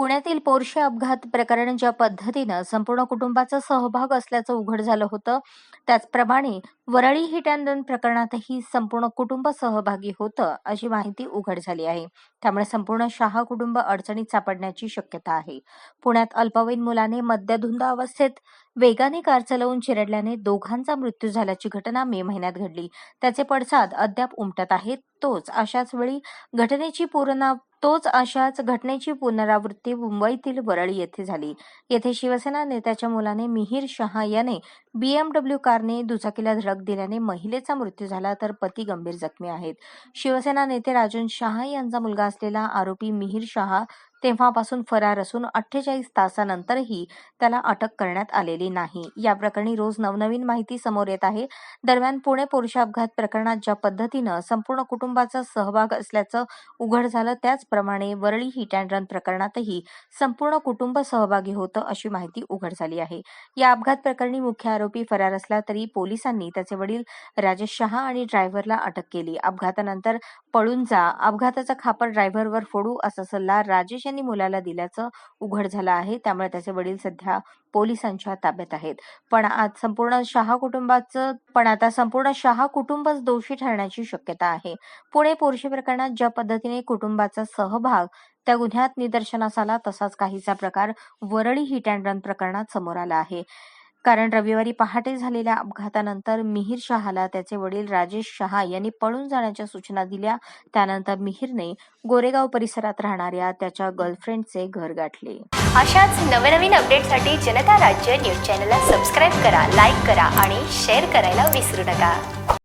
पुण्यातील पोरशे अपघात प्रकरण ज्या पद्धतीनं संपूर्ण कुटुंबाचा सहभाग असल्याचं उघड झालं होतं त्याचप्रमाणे वरळी हिट अँड रन प्रकरणातही संपूर्ण कुटुंब सहभागी होतं अशी माहिती उघड झाली आहे. त्यामुळे संपूर्ण शहा कुटुंब अडचणीत सापडण्याची शक्यता आहे. पुण्यात अल्पवयीन मुलाने मद्यधुंद अवस्थेत वेगाने कार चालवून चिरडल्याने दोघांचा मृत्यू झाल्याची घटना मे महिन्यात घडली. त्याचे पडसाद अद्याप उमटत आहेत तोच अशाच वेळी घटनेची पूर्ण तोच अशाच घटनेची पुनरावृत्ती मुंबईतील वरळी येथे झाली. येथे शिवसेना नेत्याच्या मुलाने मिहीर शहा याने बीएमडब्ल्यू कारने दुचाकीला धडक दिल्याने महिलेचा मृत्यू झाला तर पती गंभीर जखमी आहेत. शिवसेना नेते राजन शहा यांचा मुलगा असलेला आरोपी मिहीर शहा तेव्हापासून फरार असून अठ्ठेचाळीस तासानंतरही त्याला अटक करण्यात आलेली नाही. या प्रकरणी रोज नवनवीन माहिती समोर येत आहे. दरम्यान पुणे पुरुष अपघात प्रकरणात ज्या पद्धतीनं संपूर्ण कुटुंबाचा सहभाग असल्याचं उघड झालं त्याचप्रमाणे वरळी हिट अँड रन प्रकरणातही संपूर्ण कुटुंब सहभागी होतं अशी माहिती उघड झाली आहे. या अपघात प्रकरणी मुख्य आरोपी फरार असला तरी पोलिसांनी त्याचे वडील राजेश शहा आणि ड्रायव्हरला अटक केली. अपघातानंतर पळून जा अपघाताचा खापर ड्रायव्हरवर फोडू असा सल्ला राजेश यांनी मुलाला दिल्याचं उघड झालं आहे. त्यामुळे त्याचे वडील सध्या पोलिसांच्या ताब्यात आहेत. पण आज संपूर्ण शहा कुटुंबाचं पण आता संपूर्ण शहा कुटुंबच दोषी ठरण्याची शक्यता आहे. पुणे पोरशे प्रकरणात ज्या पद्धतीने कुटुंबाचा सहभाग त्या गुन्ह्यात निदर्शनास आला तसाच काहीचा प्रकार वरळी हिट अँड रन प्रकरणात समोर आला आहे. कारण रविवारी पहाटे झालेल्या अपघातानंतर मिहीर शहाला त्याचे वडील राजेश शहा यांनी पळून जाण्याच्या सूचना दिल्या. त्यानंतर मिहीरने गोरेगाव परिसरात राहणाऱ्या त्याच्या गर्लफ्रेंडचे घर गाठले. अशाच नवनवीन अपडेटसाठी जनता राज्य न्यूज चॅनलला सबस्क्राईब करा लाईक करा आणि शेअर करायला विसरू नका.